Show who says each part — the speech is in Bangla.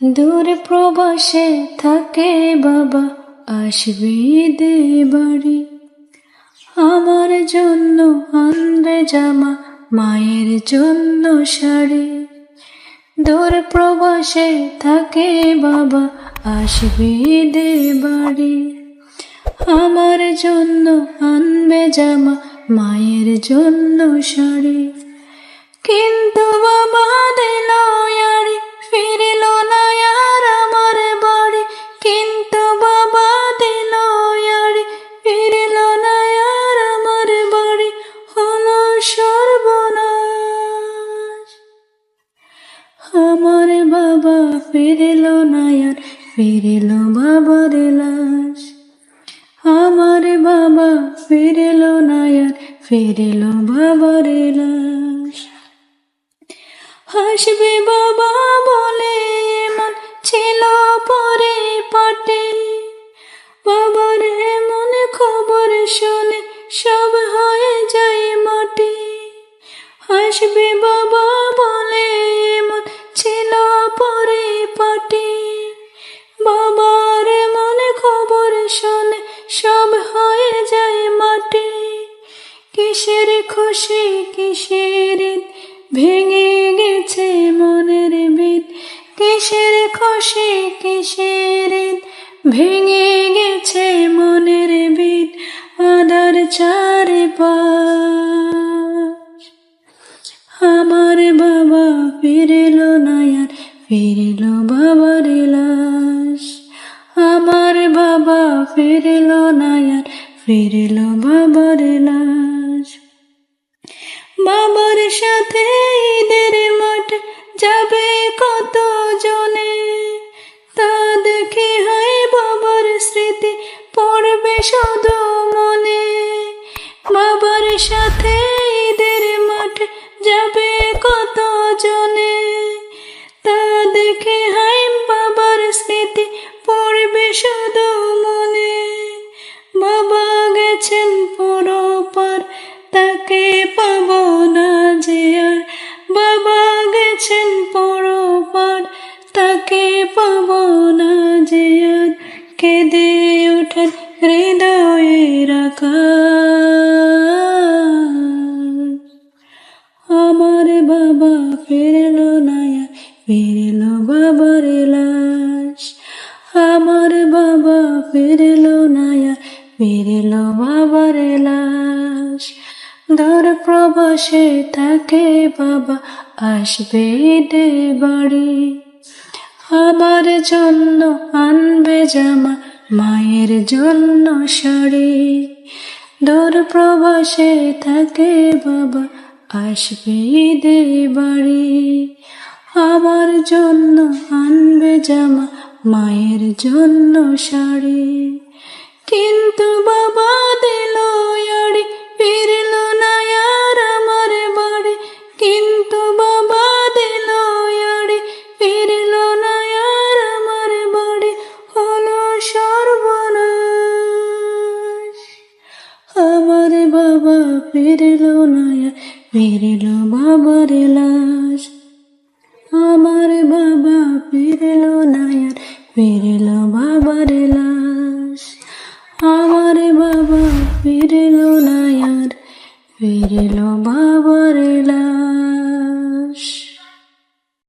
Speaker 1: দূর প্রবাসে থাকে বাবা, আসবে দে বাড়ি। আমার জন্য আনবে জামা, মায়ের জন্য শাড়ি। দূর প্রবাসে থাকে বাবা, আসবে দে বাড়ি। আমার জন্য আনবে জামা মায়ের জন্য শাড়ি। কিন্তু বাবা দিল ইয়ারি ফিরিল না আর আমার বাড়ি। কিন্তু বাবা দিল ইয়ারি ফিরিল না আর আমার বাড়ি। হলো সর্বনাশ। আমার বাবা ফিরিল না আর ফিরিল বাবার লাশ। আমার বাবা ফিরিল না আর ফিরিল বাবার লাশ হাসবে বাবা বলে এমন ছিল পরে পাটে। বাবার এমন খবর শুনে সব হয়ে যায় মাটি হাসবে বাবা কিসের খুশি কিসের ভেঙে গেছে মনের ভিত। কিসের খুশি কিসের ভেঙে গেছে মনের ভিত। আদার চারে আমার বাবা ফিরিল না আর ফিরিল বাবার লাশ। আমার বাবা ফিরিল না আর ফিরিল বাবার লাশ। সাথে ঈদের মাঠ যাবে কত জনে তা দেখে হয় বাবার স্মৃতি পড়বে শুধু মনে। বাবার সাথে ঈদের মাঠ যাবে কত জনে পাবো না যে আর কেঁদে ওঠেন হৃদয়ের আমার বাবা ফিরল না ফিরল বাবার লাশ। আমার বাবা ফিরল না ফিরল বাবার লাশ। দূর প্রবাসে থাকে বাবা, আসবে দে বাড়ি। আমার জন্য আনবে জামা, মায়ের জন্য শাড়ি। দূর প্রবাসে থাকে বাবা, আসবে দে বাড়ি। আমার জন্য আনবে জামা, মায়ের জন্য শাড়ি। কিন্তু বাবা বাবা ফিরলো না, ফিরলো বাবার লাশ। আমার বাবা ফিরলো না, ফিরলো বাবার লাশ। আমার বাবা ফিরলো না, ফিরলো বাবার বাবার